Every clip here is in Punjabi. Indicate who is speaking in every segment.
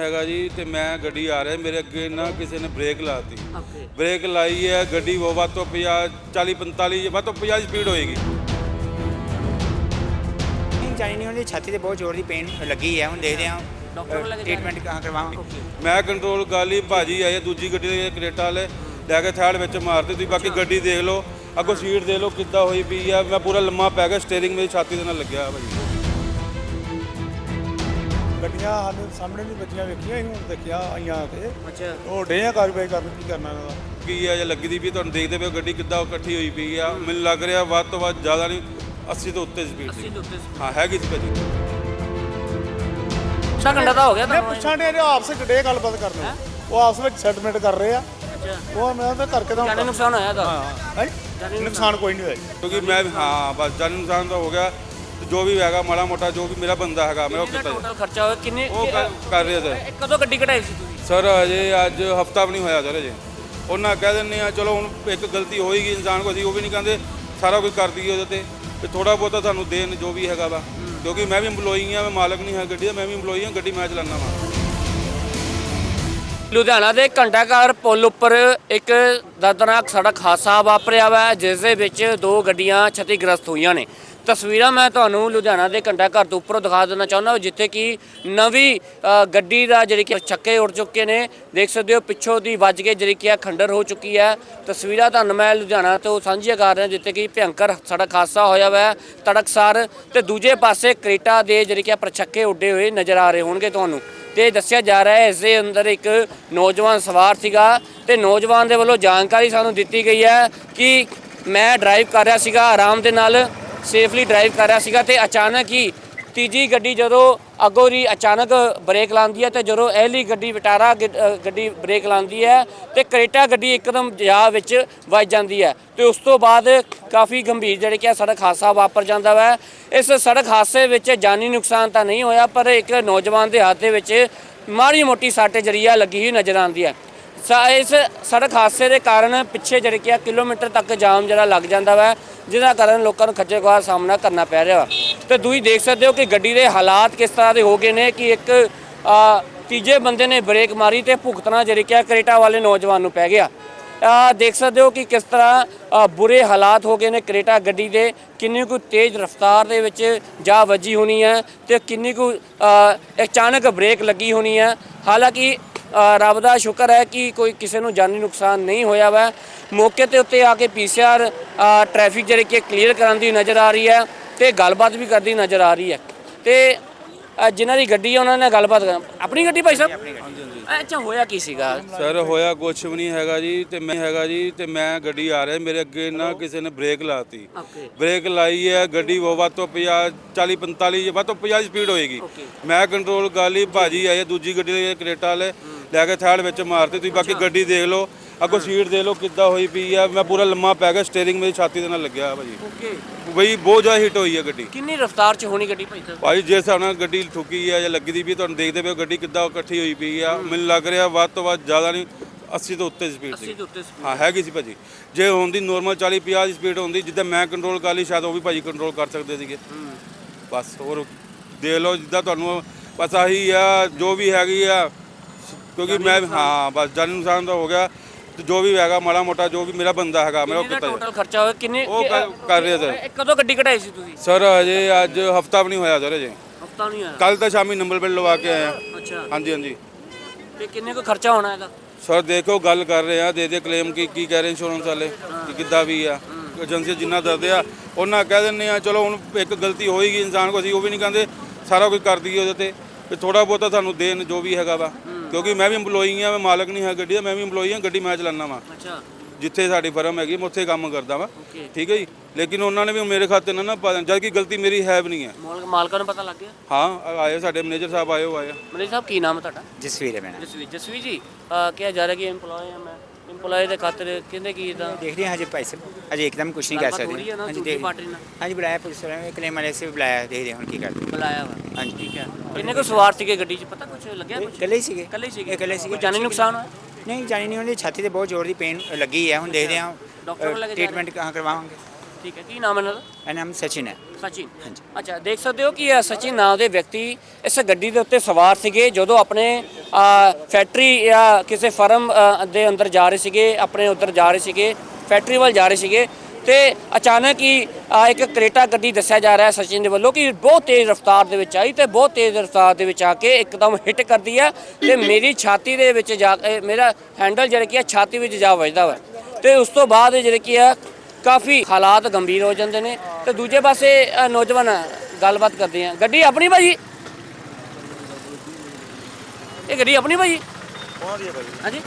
Speaker 1: ਹੈਗਾ ਜੀ ਤੇ ਮੈਂ ਗੱਡੀ ਆ ਰਿਹਾ ਮੇਰੇ ਅੱਗੇ ਨਾ ਕਿਸੇ ਨੇ ਬ੍ਰੇਕ ਲਾਤੀ।
Speaker 2: ਓਕੇ
Speaker 1: ਬ੍ਰੇਕ ਲਾਈ ਹੈ ਗੱਡੀ ਉਹ ਵੱਧ ਤੋਂ 50 40 45 ਵੱਧ ਤੋਂ 50 ਸਪੀਡ ਹੋਏਗੀ।
Speaker 3: ਜਾਣੀ ਨਹੀਂ ਉਹਦੀ ਛਾਤੀ ਤੇ ਬਹੁਤ ਜ਼ੋਰ ਦੀ ਪੇਨ ਲੱਗੀ ਹੈ ਹੁਣ ਦੇਖਦੇ ਹਾਂ।
Speaker 2: ਡਾਕਟਰ ਕੋਲ ਲੈ ਕੇ
Speaker 3: ਟ੍ਰੀਟਮੈਂਟ ਕਹਾਂ ਕਰਵਾਵਾਂਗੇ
Speaker 1: ਮੈਂ ਕੰਟਰੋਲ ਕਰ ਲਈ ਭਾਜੀ ਆਏ ਦੂਜੀ ਗੱਡੀ ਦੇ ਕ੍ਰੇਟਾ ਵਾਲੇ ਲੈ ਕੇ ਥਾੜ ਵਿੱਚ ਮਾਰਦੇ ਤੁਸੀਂ ਬਾਕੀ ਗੱਡੀ ਦੇਖ ਲਓ ਅੱਗੋਂ ਸੀਟ ਦੇਖ ਲਓ ਕਿੱਦਾਂ ਹੋਈ ਪਈ ਆ ਮੈਂ ਪੂਰਾ ਲੰਮਾ ਪੈ ਗਿਆ ਸਟੀਅਰਿੰਗ ਮੇਰੀ ਛਾਤੀ ਦੇ ਨਾਲ ਲੱਗਿਆ ਭਾਜੀ।
Speaker 4: ਗੱਡੀਆਂ ਸਾਨੂੰ ਸਾਹਮਣੇ ਨਹੀਂ ਵੱਜੀਆਂ ਵੇਖੀਆਂ ਅਸੀਂ ਹੁਣ ਦੇਖਿਆ ਆਈਆਂ ਕੇ
Speaker 2: ਅੱਛਾ।
Speaker 4: ਉਹ ਡੇ ਆ ਕਾਰਵਾਈ ਕਰਨ ਕੀ ਕਰਨਾ ਇਹਨਾਂ ਦਾ।
Speaker 1: ਕੀ ਆ ਜੇ ਲੱਗੀ ਦੀ ਵੀ ਤੁਹਾਨੂੰ ਦੇਖਦੇ ਪਏ ਹੋ ਗੱਡੀ ਕਿੱਦਾਂ ਇਕੱਠੀ ਹੋਈ ਪਈ ਆ। ਮੈਨੂੰ ਲੱਗ ਰਿਹਾ ਵੱਧ ਤੋਂ ਵੱਧ ਜ਼ਿਆਦਾ ਨਹੀਂ 80 ਤੋਂ ਉੱਤੇ ਸਪੀਡ
Speaker 2: 80
Speaker 1: ਸੀ ਹਾਂ ਹੈਗੀ ਸੀ ਭਾਜੀ।
Speaker 2: ਅੱਛਾ ਘੰਟਾ ਤਾਂ ਹੋ ਗਿਆ
Speaker 4: ਮੈਂ ਪੁੱਛਾਂ ਦੇ ਆਪਸ ਵਿੱਚ ਡੇ ਗੱਲਬਾਤ ਕਰਨ। ਉਹ ਆਪਸ ਵਿੱਚ ਸੈਟਲਮੈਂਟ ਕਰ ਰਹੇ ਆ।
Speaker 2: ਅੱਛਾ।
Speaker 4: ਉਹ ਮੈਂ ਤਾਂ ਕਰਕੇ ਤਾਂ
Speaker 2: ਜਾਨੀ ਨੁਕਸਾਨ ਹੋਇਆ ਤਾਂ
Speaker 4: ਹਾਂ ਹੈਂ? ਨੁਕਸਾਨ। ਕੋਈ ਨਹੀਂ ਹੋਇਆ ਜੀ।
Speaker 1: ਕਿਉਂਕਿ ਮੈਂ ਹਾਂ ਬਸ ਜਾਨ ਇਨਸਾਨ ਦਾ ਹੋ ਗਿਆ। ਤੇ ਜੋ ਵੀ ਹੈਗਾ ਮਾੜਾ ਮੋਟਾ ਜੋ ਵੀ ਮੇਰਾ ਬੰਦਾ ਹੈਗਾ ਮੈਂ ਉਹ ਕੀਤਾ।
Speaker 2: ਟੋਟਲ ਖਰਚਾ ਹੋਇਆ? ਕਿੰਨੇ
Speaker 1: ਉਹ ਕਰ- ਕਰ ਰਿਹਾ ਸਰ।
Speaker 2: ਇਹ ਕਦੋਂ ਗੱਡੀ ਕਢਾਈ ਸੀ ਤੁਸੀਂ?
Speaker 1: ਸਰ ਅਜੇ ਅੱਜ ਹਫਤਾ ਵੀ ਨਹੀਂ ਹੋਇਆ ਸਰ ਅਜੇ। ਉਹਨਾਂ ਕਹਿ ਦਿੰਦੇ ਆ ਚਲੋ ਹੁਣ ਇੱਕ ਗਲਤੀ ਹੋਏਗੀ ਇਨਸਾਨ ਕੋ ਅਸੀਂ ਉਹ ਵੀ ਨਹੀਂ ਕਹਿੰਦੇ ਸਾਰਾ ਕੁਝ ਕਰ ਦਈਏ ਉਹਦੇ ਤੇ। ਤੇ ਥੋੜਾ ਬਹੁਤਾ ਸਾਨੂੰ ਦੇਣ ਜੋ ਵੀ ਹੈਗਾ ਵਾ। ਕਿਉਂਕਿ ਮੈਂ ਵੀ EMPLOYEE ਆ ਮੈਂ ਮਾਲਕ ਨਹੀਂ ਹਾਂ ਗੱਡੀ ਦਾ ਮੈਂ ਵੀ EMPLOYEE ਹਾਂ ਗੱਡੀ ਮੈਂ ਚਲਾਉਂਦਾ ਵਾਂ।
Speaker 2: ਲੁਧਿਆਣਾ ਦੇ ਘੰਟਾਘਰ ਪੁਲ ਉੱਪਰ ਇੱਕ ਦਰਦਨਾਕ ਸੜਕ ਹਾਦਸਾ ਵਾਪਰਿਆ ਵਾ ਜਿਸ ਦੇ ਵਿੱਚ ਦੋ ਗੱਡੀਆਂ ਛਤੀਗ੍ਰਸਤ ਹੋਈਆਂ ਨੇ। ਤਸਵੀਰਾਂ ਮੈਂ ਤੁਹਾਨੂੰ ਲੁਧਿਆਣਾ ਦੇ ਘੰਟਾ ਘਰ ਤੋਂ ਉੱਪਰੋਂ ਦਿਖਾ ਦੇਣਾ ਚਾਹੁੰਦਾ ਹਾਂ ਜਿੱਥੇ ਕਿ ਨਵੀਂ ਗੱਡੀ ਦਾ ਜਿਹੜੀ ਕਿ ਛੱਕੇ ਉੜ ਚੁੱਕੇ ਨੇ। ਦੇਖ ਸਕਦੇ ਹੋ ਪਿੱਛੋਂ ਦੀ ਵੱਜ ਕੇ ਜਿਹੜੀ ਕਿ ਆ ਖੰਡਰ ਹੋ ਚੁੱਕੀ ਹੈ। ਤਸਵੀਰਾਂ ਤੁਹਾਨੂੰ ਮੈਂ ਲੁਧਿਆਣਾ ਤੋਂ ਸਾਂਝੀਆਂ ਕਰ ਰਿਹਾ, ਜਿੱਥੇ ਕਿ ਭਿਅੰਕਰ ਸੜਕ ਹਾਦਸਾ ਹੋਇਆ ਵਾ, ਤੜਕਸਾਰ ਤੇ ਦੂਜੇ ਪਾਸੇ ਕ੍ਰੇਟਾ ਦੇ ਜਿਹੜੇ ਕਿ ਪਰਛੱਕੇ ਉੱਡੇ ਹੋਏ ਨਜ਼ਰ ਆ ਰਹੇ ਹੋਣਗੇ ਤੁਹਾਨੂੰ। ਤੇ ਦੱਸਿਆ ਜਾ ਰਿਹਾ ਹੈ, ਇਸ ਦੇ ਅੰਦਰ ਇੱਕ ਨੌਜਵਾਨ ਸਵਾਰ ਸੀਗਾ ਤੇ ਨੌਜਵਾਨ ਦੇ ਵੱਲੋਂ ਜਾਣਕਾਰੀ ਸਾਨੂੰ ਦਿੱਤੀ ਗਈ ਹੈ ਕਿ ਮੈਂ ਡਰਾਈਵ ਕਰ ਰਿਹਾ ਸੀਗਾ, ਆਰਾਮ ਦੇ ਨਾਲ ਸੇਫਲੀ ਡਰਾਈਵ ਕਰ ਰਿਹਾ ਸੀਗਾ ਤੇ ਅਚਾਨਕ ਹੀ ਤੀਜੀ ਗੱਡੀ ਜਦੋਂ ਅੱਗੋਂ ਦੀ ਅਚਾਨਕ ਬ੍ਰੇਕ ਲਾਉਂਦੀ ਹੈ ਤੇ ਜਦੋਂ ਇਹਲੀ ਗੱਡੀ ਵਿਟਾਰਾ ਗੱਡੀ ਬ੍ਰੇਕ ਲਾਉਂਦੀ ਹੈ ਤੇ ਕਰੇਟਾ ਗੱਡੀ ਇੱਕਦਮ ਜਾ ਵਿੱਚ ਵੱਜ ਜਾਂਦੀ ਹੈ ਤੇ ਉਸ ਤੋਂ ਬਾਅਦ ਕਾਫੀ ਗੰਭੀਰ ਜਿਹੜੇ ਕਿ ਆ ਸੜਕ ਹਾਦਸਾ ਵਾਪਰ ਜਾਂਦਾ ਵਾ। ਇਸ ਸੜਕ ਹਾਦਸੇ ਵਿੱਚ ਜਾਨੀ ਨੁਕਸਾਨ ਤਾਂ ਨਹੀਂ ਹੋਇਆ, ਪਰ ਇੱਕ ਨੌਜਵਾਨ ਦੇ ਹੱਥ ਦੇ ਵਿੱਚ ਮਾੜੀ ਮੋਟੀ ਸੱਟ ਜਰੀਆ ਲੱਗੀ ਹੋਈ ਨਜ਼ਰ ਆਉਂਦੀ ਹੈ। ਸਾ ਇਸ ਸੜਕ ਹਾਦਸੇ ਦੇ ਕਾਰਨ ਪਿੱਛੇ ਜਿਹੜੇ ਕਿ ਆ ਕਿਲੋਮੀਟਰ ਤੱਕ ਜਾਮ ਜਿਹੜਾ ਲੱਗ ਜਾਂਦਾ ਵਾ, ਜਿਹਦਾ ਕਾਰਨ ਲੋਕਾਂ ਨੂੰ ਖੱਜਲ ਖੁਆਰ ਸਾਹਮਣਾ ਕਰਨਾ ਪੈ ਰਿਹਾ ਵਾ। ਤੇ ਤੁਸੀਂ ਦੇਖ ਸਕਦੇ ਹੋ ਕਿ ਗੱਡੀ ਦੇ ਹਾਲਾਤ ਕਿਸ ਤਰ੍ਹਾਂ ਦੇ ਹੋ ਗਏ ਨੇ ਕਿ ਇੱਕ ਤੀਜੇ ਬੰਦੇ ਨੇ ਬ੍ਰੇਕ ਮਾਰੀ ਤੇ ਭੁਗਤਣਾ ਜਿਹੜੇ ਕਿ ਕਰੇਟਾ ਵਾਲੇ ਨੌਜਵਾਨ ਨੂੰ ਪੈ ਗਿਆ। ਆ, ਦੇਖ ਸਕਦੇ ਹੋ ਕਿ ਕਿਸ ਤਰ੍ਹਾਂ ਬੁਰੇ ਹਾਲਾਤ ਹੋ ਗਏ ਨੇ ਕਰੇਟਾ ਗੱਡੀ ਦੇ। ਕਿੰਨੀ ਕੁ ਤੇਜ਼ ਰਫ਼ਤਾਰ ਦੇ ਵਿੱਚ ਜਾ ਵੱਜੀ ਹੋਣੀ ਹੈ ਤੇ ਕਿੰਨੀ ਕੁ ਅਚਾਨਕ ਬ੍ਰੇਕ ਲੱਗੀ ਹੋਣੀ ਹੈ ਹਾਲਾਂਕਿ ਰੱਬ ਦਾ ਸ਼ੁਕਰ ਹੈ ਕਿ ਕੋਈ ਕਿਸੇ ਨੂੰ ਜਾਨੀ ਨੁਕਸਾਨ ਨਹੀਂ ਹੋਇਆ ਵਾ। ਮੌਕੇ ਤੇ ਉੱਤੇ ਆ ਕੇ ਪੀਸੀਆਰ ਟ੍ਰੈਫਿਕ ਜਿਹੜੇ ਕਿ ਕਲੀਅਰ ਕਰਾਉਂਦੀ ਨਜ਼ਰ ਆ ਰਹੀ ਹੈ ਤੇ ਗੱਲਬਾਤ ਵੀ ਕਰਦੀ ਨਜ਼ਰ ਆ ਰਹੀ ਹੈ। ਤੇ ਜਿਨ੍ਹਾਂ ਦੀ ਗੱਡੀ ਹੈ ਉਹਨਾਂ ਨੇ ਗੱਲਬਾਤ ਕਰ ਆਪਣੀ ਗੱਡੀ ਭਾਈ ਸਾਹਿਬ? ਅੱਛਾ ਹੋਇਆ ਕੀ ਸੀਗਾ?
Speaker 1: ਸਰ ਹੋਇਆ ਕੁਛ ਵੀ ਨਹੀਂ ਹੈਗਾ ਜੀ ਤੇ ਮੈਂ ਹੈਗਾ ਜੀ ਤੇ ਮੈਂ ਗੱਡੀ ਆ ਰਿਹਾ। ਮੇਰੇ ਅੱਗੇ ਨਾ ਕਿਸੇ ਨੇ ਬ੍ਰੇਕ ਲਾਤੀ। ਬ੍ਰੇਕ ਲਾਈ ਹੈ ਗੱਡੀ ਵੱਧ ਤੋਂ 50 40 45 ਵੱਧ ਤੋਂ 50 ਸਪੀਡ ਹੋਏਗੀ. ਮੈਂ ਕੰਟਰੋਲ ਲਈ ਭਾਜੀ ਆਏ ਦੂਜੀ ਗੱਡੀ ਦੇ ਕ੍ਰੇਟਾ ਵਾਲੇ। ਲੈ ਕੇ ਥਾੜ ਵਿੱਚ ਮਾਰਦੇ ਤੁਸੀਂ ਬਾਕੀ ਗੱਡੀ ਦੇਖ ਲਓ ਅੱਗੋਂ ਸੀਟ ਦੇਖ ਲਓ ਕਿੱਦਾਂ ਹੋਈ ਪਈ ਆ ਮੈਂ ਪੂਰਾ ਲੰਮਾ ਪੈ ਗਿਆ ਸਟੀਅਰਿੰਗ ਮੇਰੀ ਛਾਤੀ ਦੇ ਨਾਲ ਲੱਗਿਆ ਭਾਜੀ।
Speaker 2: ਓਕੇ
Speaker 1: ਬਈ ਬਹੁਤ ਜ਼ਿਆਦਾ ਹਿੱਟ ਹੋਈ ਹੈ ਗੱਡੀ।
Speaker 2: ਕਿੰਨੀ ਰਫ਼ਤਾਰ 'ਚ ਹੋਣੀ ਗੱਡੀ ਭਾਈ ਸਾਹਿਬ?
Speaker 1: ਭਾਈ ਜਿਸ ਹਿਸਾਬ ਨਾਲ ਗੱਡੀ ਠੁੱਕੀ ਆ ਜਾਂ ਲੱਗੀ ਦੀ ਵੀ ਤੁਹਾਨੂੰ ਦੇਖਦੇ ਪਏ ਹੋ ਗੱਡੀ ਕਿੱਦਾਂ ਇਕੱਠੀ ਹੋਈ ਪਈ ਆ। ਮੈਨੂੰ ਲੱਗ ਰਿਹਾ ਵੱਧ ਤੋਂ ਵੱਧ ਜ਼ਿਆਦਾ ਨਹੀਂ 80 ਤੋਂ ਉੱਤੇ ਸਪੀਡ
Speaker 2: 80
Speaker 1: ਸੀ
Speaker 2: ਦੇ ਉੱਤੇ speed।
Speaker 1: ਹਾਂ ਹੈਗੀ ਸੀ ਭਾਜੀ। ਜੇ ਹੁੰਦੀ ਨੋਰਮਲ 40 50 ਦੀ ਸਪੀਡ ਹੁੰਦੀ ਜਿੱਦਾਂ ਮੈਂ ਕੰਟਰੋਲ ਕਰ ਲਈ ਸ਼ਾਇਦ ਉਹ ਵੀ ਭਾਜੀ ਕੰਟਰੋਲ ਕਰ ਸਕਦੇ ਸੀਗੇ। ਬਸ ਹੋਰ ਦੇਖ ਲਓ ਜਿੱਦਾਂ ਤੁਹਾਨੂੰ ਬਸ ਆਹੀ ਆ ਜੋ ਵੀ ਹੈਗੀ ਆ ਕਿਉਂਕਿ ਮੈਂ ਹਾਂ ਬਸ ਜਾਨ ਇਨਸਾਨ ਦਾ ਹੋ ਗਿਆ। ਤੇ ਜੋ ਵੀ ਹੈਗਾ ਮਾੜਾ ਮੋਟਾ ਜੋ ਵੀ ਮੇਰਾ ਬੰਦਾ ਹੈਗਾ ਮੈਂ ਉਹ
Speaker 2: ਕਿੰਨੇ ਟੋਟਲ ਖਰਚਾ ਹੋਇਆ? ਕਿੰਨੇ
Speaker 1: ਉਹ ਕਰ- ਕਰ ਰਿਹਾ ਸਰ।
Speaker 2: ਇਹ ਕਦੋਂ ਗੱਡੀ ਕਢਾਈ ਸੀ ਤੁਸੀਂ?
Speaker 1: ਸਰ ਅਜੇ ਅੱਜ ਹਫਤਾ ਵੀ ਨਹੀਂ ਹੋਇਆ ਸਰ ਅਜੇ।
Speaker 2: ਹਫਤਾ ਨਹੀਂ ਆਇਆ
Speaker 1: ਕੱਲ ਤਾਂ ਸ਼ਾਮੀ ਨੰਬਰ ਪਲੇਟ ਲਵਾ ਕੇ ਆਇਆ
Speaker 2: ਅੱਛਾ।
Speaker 1: ਹਾਂਜੀ ਹਾਂਜੀ।
Speaker 2: ਤੇ ਕਿੰਨੇ ਕੁ ਖਰਚਾ ਹੋਣਾ ਇਹਦਾ?
Speaker 1: ਸਰ ਦੇਖੋ ਗੱਲ ਕਰ ਰਹੇ ਆ ਦੇ ਦੇ ਕਲੇਮ ਕੀ ਕੀ ਕਹਿ ਰਹੇ ਇੰਸ਼ੋਰੈਂਸ ਵਾਲੇ ਕਿ ਕਿੱਦਾਂ ਵੀ ਆ। ਏਜੰਸੀ ਜਿੰਨਾ ਦੱਸਦੇ ਆ ਉਹਨਾਂ ਕਹਿ ਦਿੰਦੇ ਆ ਚਲੋ ਹੁਣ ਇੱਕ ਗਲਤੀ ਹੋਏਗੀ ਇਨਸਾਨ ਕੋ ਅਸੀਂ ਉਹ ਵੀ ਨਹੀਂ ਕਹਿੰਦੇ ਸਾਰਾ ਕੁਝ ਕਰ ਦਈਏ ਉਹਦੇ ਤੇ। ਤੇ ਥੋੜਾ ਬਹੁਤਾ ਸਾਨੂੰ ਦੇਣ ਜੋ ਵੀ ਹੈਗਾ ਵਾ। ਕਿਉਂਕਿ ਮੈਂ ਵੀ EMPLOYEE ਆ ਮੈਂ ਮਾਲਕ ਨਹੀਂ ਹਾਂ ਗੱਡੀ ਦਾ ਮੈਂ ਵੀ EMPLOYEE ਹਾਂ ਗੱਡੀ ਮੈਂ ਚਲਾਉਂਦਾ ਵਾਂ।
Speaker 2: ਅੱਛਾ।
Speaker 1: ਜਿੱਥੇ ਸਾਡੀ ਫਰਮ ਹੈਗੀ ਮੈਂ ਉੱਥੇ ਕੰਮ ਕਰਦਾ ਵਾਂ। ਠੀਕ ਹੈ ਜੀ? ਲੇਕਿਨ ਉਹਨਾਂ ਨੇ ਵੀ ਮੇਰੇ ਖਾਤੇ ਨਾਲ ਨਾ ਪਾ ਦੇਣਾ, ਜਦ ਕਿ ਗਲਤੀ ਮੇਰੀ ਹੈ ਵੀ ਨਹੀਂ ਹੈ।
Speaker 2: ਮਾਲਕ ਮਾਲਕਾਂ ਨੂੰ ਪਤਾ ਲੱਗ ਗਿਆ?
Speaker 1: ਹਾਂ ਆਏ ਸਾਡੇ ਮੈਨੇਜਰ ਸਾਹਿਬ ਆਏ ਹੋ ਆਏ ਆ।
Speaker 2: ਮਨੇਜ ਸਾਹਿਬ ਕੀ ਨਾਮ ਹੈ ਤੁਹਾਡਾ?
Speaker 3: ਜਸਵੀਰ ਹੈ ਮੇਰਾ।
Speaker 2: ਜਸਵੀ ਜਸਵੀ ਜੀ ਕਿਹਾ ਜਾ ਰਿਹਾ ਕਿ EMPLOYE ਹਾਂ ਮੈਂ। EMPLOYE ਦੇ ਖਾਤਰ ਕਹਿੰਦੇ ਕੀ ਇਦਾਂ
Speaker 3: ਦੇਖਦੇ ਹਾਂ ਹਜੇ ਪੈਸੇ ਅਜੇ ਇੱਕਦਮ ਕੁਝ ਨਹੀਂ ਕਹਿ
Speaker 2: ਗੱਲਬਾਤ ਨਾ
Speaker 3: ਹਾਂਜੀ
Speaker 2: ਦੂਜੀ
Speaker 3: ਦੇਖ
Speaker 2: ਪਾਰਟੀ ਨਾਲ?
Speaker 3: ਹਾਂਜੀ ਬੁਲਾਇਆ ਪੁਲਿਸ ਵਾਲਿਆਂ ਨੇ ਕਲੇਮ ਵਾਲੇ ਸੇ ਵੀ ਬੁਲਾਇਆ ਦੇਖਦੇ ਹਾਂ ਹੁਣ ਕੀ ਕਰਦੇ।
Speaker 2: ਬੁਲਾਇਆ ਵਾ।
Speaker 3: ਹਾਂਜੀ।
Speaker 2: ਠੀਕ ਹੈ। ਕਿੰਨੇ ਕੁ ਸਵਾਰ ਸੀਗੇ ਗੱਡੀ 'ਚ? ਪਤਾ ਕੁਝ ਲੱਗਿਆ ਕੁਝ
Speaker 3: ਇਕੱਲੇ ਹੀ ਸੀਗੇ।
Speaker 2: ਇਕੱਲੇ ਹੀ ਸੀਗੇ?
Speaker 3: ਇਹ ਇਕੱਲੇ ਸੀਗੇ।
Speaker 2: ਕੋਈ ਜਾਨੀ ਨੁਕਸਾਨ ਹੋਇਆ?
Speaker 3: ਨਹੀਂ ਜਾਣੀ ਨਹੀਂ ਉਹਦੀ ਛਾਤੀ ਤੇ ਬਹੁਤ ਜ਼ੋਰ ਦੀ ਪੇਨ ਲੱਗੀ ਹੈ। ਹੁਣ ਦੇਖਦੇ ਹਾਂ
Speaker 2: ਡਾਕਟਰ ਕੋਲ ਲੈ ਕੇ ਜਾ ਰਹੇ?
Speaker 3: ਟ੍ਰੀਟਮੈਂਟ ਕਹਾਂ ਕਰਵਾਵਾਂਗੇ।
Speaker 2: ਠੀਕ ਹੈ ਕੀ ਨਾਮ ਹੈ ਇਹਨਾਂ ਦਾ?
Speaker 3: ਇਹ ਨਾਮ ਸਚਿਨ ਹੈ।
Speaker 2: ਸਚਿਨ। ਅੱਛਾ ਦੇਖ ਸਕਦੇ ਹੋ ਕਿ ਇਹ ਸਚਿਨ ਨਾਮ ਦੇ ਵਿਅਕਤੀ ਇਸ ਗੱਡੀ ਦੇ ਉੱਤੇ ਸਵਾਰ ਸੀਗੇ ਜਦੋਂ ਆਪਣੇ ਫੈਕਟਰੀ ਜਾਂ ਕਿਸੇ ਫਰਮ ਦੇ ਅੰਦਰ ਜਾ ਰਹੇ ਸੀਗੇ ਆਪਣੇ ਉੱਧਰ ਜਾ ਰਹੇ ਸੀਗੇ ਫੈਕਟਰੀ ਵੱਲ ਜਾ ਰਹੇ ਸੀਗੇ ਤੇ ਅਚਾਨਕ ਹੀ ਇੱਕ ਕਰੇਟਾ ਗੱਡੀ ਦੱਸਿਆ ਜਾ ਰਿਹਾ ਸਚਿਨ ਦੇ ਵੱਲੋਂ ਕਿ ਬਹੁਤ ਤੇਜ਼ ਰਫ਼ਤਾਰ ਦੇ ਵਿੱਚ ਆਈ ਤੇ ਬਹੁਤ ਤੇਜ਼ ਰਫ਼ਤਾਰ ਦੇ ਵਿੱਚ ਆ ਕੇ ਇੱਕਦਮ ਹਿੱਟ ਕਰਦੀ ਹੈ ਤੇ ਮੇਰੀ ਛਾਤੀ ਦੇ ਵਿੱਚ ਜਾ ਕੇ ਮੇਰਾ ਹੈਂਡਲ ਜਿਹੜਾ ਕੀ ਹੈ ਛਾਤੀ ਵਿੱਚ ਜਾ ਵੱਜਦਾ ਵਾ। ਤੇ ਉਸ ਤੋਂ ਬਾਅਦ ਜਿਹੜੇ ਕੀ ਹੈ ਕਾਫੀ ਹਾਲਾਤ ਗੰਭੀਰ ਹੋ ਜਾਂਦੇ ਨੇ ਤੇ ਦੂਜੇ ਪਾਸੇ ਨੌਜਵਾਨ ਗੱਲਬਾਤ ਕਰਦੇ ਆ। ਗੱਡੀ ਆਪਣੀ ਭਾਜੀ? ਇਹ ਗੱਡੀ ਆਪਣੀ ਭਾਜੀ?
Speaker 4: ਬਹੁਤ ਵਧੀਆ ਭਾਈ
Speaker 2: ਹਾਂਜੀ?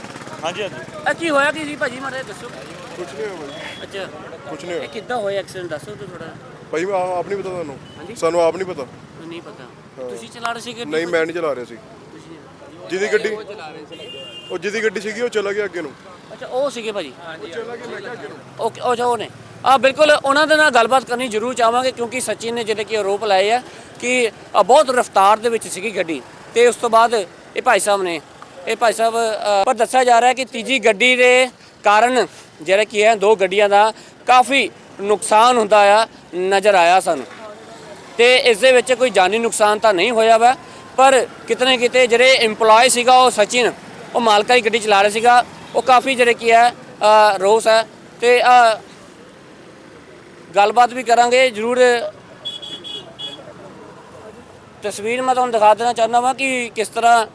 Speaker 4: ਹਾਂਜੀ ਹਾਂਜੀ।
Speaker 2: ਇਹ ਕੀ ਹੋਇਆ ਕੀ ਸੀ ਭਾਜੀ ਮਾਰੇ ਦੱਸੋ।
Speaker 5: ਕੁਛ ਨਹੀਂ ਹੋਇਆ
Speaker 2: ਅੱਛਾ।
Speaker 5: ਕੁਛ ਨਹੀਂ
Speaker 2: ਇਹ
Speaker 5: ਹੋਇਆ
Speaker 2: ਕਿੱਦਾਂ ਹੋਇਆ ਐਕਸੀਡੈਂਟ ਦੱਸੋ ਤੇ ਥੋੜਾ
Speaker 5: ਭਾਈ ਆ- ਆਪ ਨਹੀਂ ਪਤਾ ਤੁਹਾਨੂੰ? ਸਾਨੂੰ ਆਪ ਨਹੀਂ ਪਤਾ।
Speaker 2: ਨਹੀਂ ਪਤਾ। ਤੁਸੀਂ ਚਲਾ ਰਹੇ ਸੀ ਗੱਡੀ
Speaker 5: ਨਹੀਂ ਮੈਂ ਨਹੀਂ ਚਲਾ ਰਿਹਾ ਸੀ।
Speaker 2: ਤੁਸੀਂ-
Speaker 5: ਜਿਹਦੀ ਗੱਡੀ
Speaker 2: ਉਹ ਚਲਾ ਰਹੇ ਸੀ।
Speaker 5: ਉਹ ਜਿਹਦੀ ਗੱਡੀ ਸੀਗੀ ਉਹ ਚਲਾ ਗਿਆ ਅੱਗੇ ਨੂੰ।
Speaker 2: ਅੱਛਾ ਉਹ ਸੀਗੇ ਭਾਜੀ। ਓਕੇ ਉਹ ਜੋ ਨੇ ਆ ਬਿਲਕੁਲ ਉਹਨਾਂ ਦੇ ਨਾਲ ਗੱਲਬਾਤ ਕਰਨੀ ਜ਼ਰੂਰ ਚਾਹਾਂਗੇ ਕਿਉਂਕਿ ਸਚਿਨ ਨੇ ਜਿਹੜੇ ਕਿ ਆਰੋਪ ਲਾਏ ਆ ਕਿ ਆ ਬਹੁਤ ਰਫ਼ਤਾਰ ਦੇ ਵਿੱਚ ਸੀਗੀ ਗੱਡੀ ਤੇ ਉਸ ਤੋਂ ਬਾਅਦ ਇਹ ਭਾਈ ਸਾਹਿਬ ਨੇ ਇਹ ਭਾਈ ਸਾਹਿਬ ਅ, ਪਰ ਦੱਸਿਆ ਜਾ ਰਿਹਾ ਹੈ ਕਿ ਤੀਜੀ ਗੱਡੀ ਦੇ ਕਾਰਨ ਜਿਹੜਾ ਕੀ ਹੈ ਦੋ ਗੱਡੀਆਂ ਦਾ ਕਾਫੀ ਨੁਕਸਾਨ ਹੁੰਦਾ ਆ ਨਜ਼ਰ ਆਇਆ ਸਾਨੂੰ। ਤੇ ਇਸ ਦੇ ਵਿੱਚ ਕੋਈ ਜਾਨੀ ਨੁਕਸਾਨ ਤਾਂ ਨਹੀਂ ਹੋਇਆ ਵਾ ਪਰ ਕਿਤਨੇ ਕਿਤੇ ਜਿਹੜੇ EMPLOYE ਸੀਗਾ ਉਹ ਸਚਿਨ ਉਹ ਮਾਲਕਾ ਦੀ ਗੱਡੀ ਚਲਾ ਰਿਹਾ ਸੀਗਾ ਉਹ ਕਾਫੀ ਜਿਹੜੇ ਕੀ ਹੈ ਰੋਸ ਹੈ। ਤੇ ਗੱਲਬਾਤ ਵੀ ਕਰਾਂਗੇ, ਜ਼ਰੂਰ ਤਸਵੀਰ ਮੈਂ ਤੁਹਾਨੂੰ ਦਿਖਾ ਦੇਣਾ ਚਾਹੁੰਦਾ ਵਾਂ ਕਿ ਕਿਸ ਤਰ੍ਹਾਂ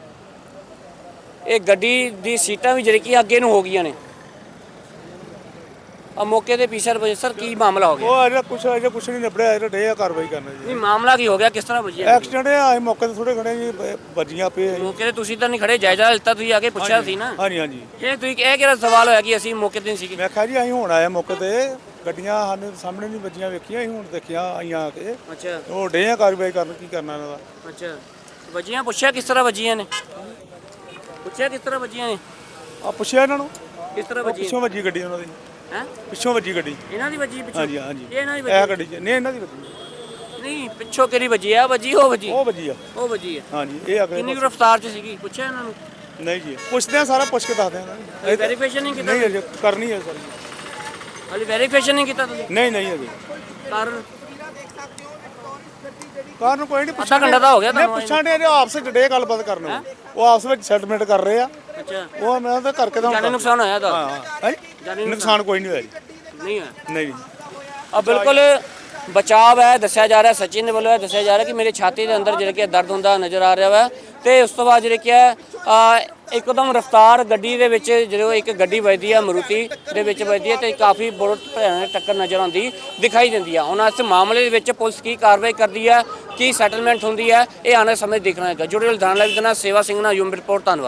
Speaker 2: ਇਹ ਗੱਡੀ ਦੀ ਸੀਟਾਂ ਵੀ ਜਿਹੜੀ ਕਿ ਅੱਗੇ ਨੂੰ ਹੋ ਗਈਆਂ ਨੇ। ਆ ਮੌਕੇ ਤੇ ਪਿੱਛੇ ਵਜੇ ਸਰ ਕੀ ਮਾਮਲਾ ਹੋ ਗਿਆ?
Speaker 4: ਉਹ ਅਜੇ ਕੁਛ ਅਜੇ ਕੁਛ ਨਹੀਂ ਨਿਬੜਿਆ ਅਜੇ ਡੇ ਆ ਕਾਰਵਾਈ ਕਰਨਾ ਜੀ।
Speaker 2: ਨਹੀਂ ਮਾਮਲਾ ਕੀ ਹੋ ਗਿਆ? ਕਿਸ ਤਰ੍ਹਾਂ ਵਜਿਆ
Speaker 4: ਐਕਸੀਡੈਂਟ ਆ ਅਸੀਂ ਮੌਕੇ ਤੇ ਥੋੜੇ ਖੜੇ ਜੀ ਵੱਜੀਆਂ ਪਏ
Speaker 2: ਮੌਕੇ ਤੇ ਤੁਸੀਂ ਤਾਂ ਨਹੀਂ ਖੜੇ ਜਾਇਜ਼ਾ ਲਿੱਤਾ ਤੁਸੀਂ ਆ ਕੇ ਪੁੱਛਿਆ ਸੀ ਨਾ?
Speaker 4: ਹਾਂਜੀ ਹਾਂਜੀ।
Speaker 2: ਇਹ ਤੁਸੀਂ ਇਹ ਕਿਹੜਾ ਸਵਾਲ ਹੋਇਆ ਕਿ ਅਸੀਂ ਮੌਕੇ ਤੇ ਨਹੀਂ ਸੀਗੇ?
Speaker 4: ਮੈਂ ਕਿਹਾ ਜੀ ਅਸੀਂ ਹੁਣ ਆਏ ਮੌਕੇ ਤੇ ਗੱਡੀਆਂ ਸਾਨੂੰ ਸਾਹਮਣੇ ਨਹੀਂ ਵੱਜੀਆਂ ਵੇਖੀਆਂ ਅਸੀਂ ਹੁਣ ਦੇਖਿਆ ਆਈਆਂ ਆ ਕੇ।
Speaker 2: ਅੱਛਾ।
Speaker 4: ਉਹ ਡੇ ਆ ਕਾਰਵਾਈ ਕਰਨ ਕੀ ਕਰਨਾ ਇਹਨਾਂ ਦਾ?
Speaker 2: ਅੱਛਾ। ਵਜੀਆਂ ਪੁੱਛਿਆ ਕਿਸ ਤਰ੍ਹਾਂ ਵਜੀਆਂ ਨੇ? ਪੁੱਛਿਆ ਕਿਸ ਤਰ੍ਹਾਂ ਵਜੀਆਂ ਨੇ?
Speaker 4: ਆ ਪੁੱਛਿਆ ਇਹਨਾਂ ਨੂੰ?
Speaker 2: ਕਿਸ ਤਰ੍ਹਾਂ
Speaker 4: ਉਹ
Speaker 2: ਵਜੀਆਂ?
Speaker 4: ਪਿੱਛੋਂ ਵੱਜੀ ਗੱਡੀ ਉਹਨਾਂ ਦੀ।
Speaker 2: ਹੈ?
Speaker 4: ਪਿੱਛੋਂ ਵੱਜੀ ਗੱਡੀ। ਇਹਨਾਂ
Speaker 2: ਦੀ ਵੱਜੀ ਪਿੱਛੋਂ?
Speaker 4: ਹਾਂਜੀ ਹਾਂਜੀ।
Speaker 2: ਇਹ ਇਹਨਾਂ ਦੀ
Speaker 4: ਇਹ
Speaker 2: ਵੱਜੀ?
Speaker 4: ਗੱਡੀ 'ਚ- ਨਹੀਂ ਇਹਨਾਂ ਦੀ ਵੱਜੀ।
Speaker 2: ਨਹੀਂ ਪਿੱਛੋਂ ਕਿਹੜੀ ਵੱਜੀ ਆ? ਵੱਜੀ ਉਹ ਵੱਜੀ?
Speaker 4: ਉਹ ਵੱਜੀ ਆ।
Speaker 2: ਉਹ ਵੱਜੀ ਹੈ
Speaker 4: ਹਾਂਜੀ ਇਹ ਅਗਲੇ
Speaker 2: ਕਿੰਨੀ ਕੁ ਰਫ਼ਤਾਰ 'ਚ ਸੀਗੀ? ਪੁੱਛਿਆ ਇਹਨਾਂ ਨੂੰ?
Speaker 4: ਪਾਸੇ। ਨਹੀਂ ਜੀ ਪੁੱਛਦੇ ਆ ਸਾਰਾ ਪੁੱਛ ਕੇ ਦੱਸਦੇ ਆ ਇਹਨਾਂ ਨੂੰ।
Speaker 2: ਵੈਰੀਫਿਕੇਸ਼ਨ ਨਹੀਂ ਕੀਤਾ
Speaker 4: ਨਹੀਂ ਅਜੇ ਕਰਨੀ ਹੈ ਸਰ।
Speaker 2: ਹਾਲੇ ਵੈਰੀਫਿਕੇਸ਼ਨ ਨਹੀਂ ਕੀਤਾ ਤੁਸੀਂ?
Speaker 4: ਨਹੀਂ ਨਹੀਂ ਅਜੇ
Speaker 2: ਕਾਰਨ?
Speaker 4: ਕਾਰਨ ਕੋਈ ਨਹੀਂ
Speaker 2: ਅੱਧਾ ਘੰਟਾ ਤਾਂ ਹੋ ਗਿਆ
Speaker 4: ਨਹੀਂ
Speaker 2: ਤੁਹਾਨੂੰ
Speaker 4: ਪੁੱਛਣ ਦੇ ਆਪਸ ਵਿੱਚ ਡੇ ਗੱਲਬਾਤ ਕਰਨ। ਉਹ ਆਪਸ ਵਿੱਚ ਸੈਟਲਮੈਂਟ ਕਰ ਰਹੇ ਆ।
Speaker 2: ਅੱਛਾ।
Speaker 4: ਉਹ ਮੈਂ ਤਾਂ ਕਰਕੇ ਤਾਂ
Speaker 2: ਜਾਨੀ ਨੁਕਸਾਨ ਹੋਇਆ ਤਾਂ?
Speaker 4: ਹਾਂ।
Speaker 2: ਜਾਨੀ
Speaker 4: ਨੁਕਸਾਨ। ਕੋਈ ਨਹੀਂ ਹੋਇਆ ਜੀ।
Speaker 2: ਨਹੀਂ ਹੈ
Speaker 4: ਨਹੀਂ
Speaker 2: ਆ ਬਿਲਕੁਲ ਬਚਾਵ ਹੈ ਦੱਸਿਆ ਜਾ ਰਿਹਾ ਸਚਿਨ ਦੇ ਵੱਲੋਂ ਇਹ ਦੱਸਿਆ ਜਾ ਰਿਹਾ ਕਿ ਮੇਰੇ ਛਾਤੀ ਦੇ ਅੰਦਰ ਜਿਹੜਾ ਕਿ ਦਰਦ ਹੁੰਦਾ ਨਜ਼ਰ ਆ ਰਿਹਾ ਵਾ। ਤੇ ਉਸ ਤੋਂ ਬਾਅਦ ਜਿਹੜੇ ਕਿ ਹੈ ਆ ਇੱਕਦਮ ਰਫਤਾਰ ਗੱਡੀ ਦੇ ਵਿੱਚ ਜਦੋਂ ਇੱਕ ਗੱਡੀ ਵੱਜਦੀ ਆ ਮਰੂਤੀ ਦੇ ਵਿੱਚ ਵੱਜਦੀ ਹੈ ਤੇ ਕਾਫੀ ਬਹੁਤ ਭਿਆਨਕ ਟੱਕਰ ਨਜ਼ਰ ਆਉਂਦੀ ਦਿਖਾਈ ਦਿੰਦੀ ਆ। ਹੁਣ ਇਸ ਮਾਮਲੇ ਦੇ ਵਿੱਚ ਪੁਲਿਸ ਕੀ ਕਾਰਵਾਈ ਕਰਦੀ ਹੈ ਕੀ ਸੈਟਲਮੈਂਟ ਹੁੰਦੀ ਹੈ ਇਹ ਆਉਣ ਸਮੇਂ ਦੇਖਣਾ ਹੈਗਾ। ਜੁੜੇ ਲੁਧਿਆਣਾ ਲਾਈਵ ਦੇ ਨਾਲ ਸੇਵਾ ਸਿੰਘ ਨਾਲ ਯੂਮ ਰਿਪੋਰਟ ਧੰਨਵਾਦ।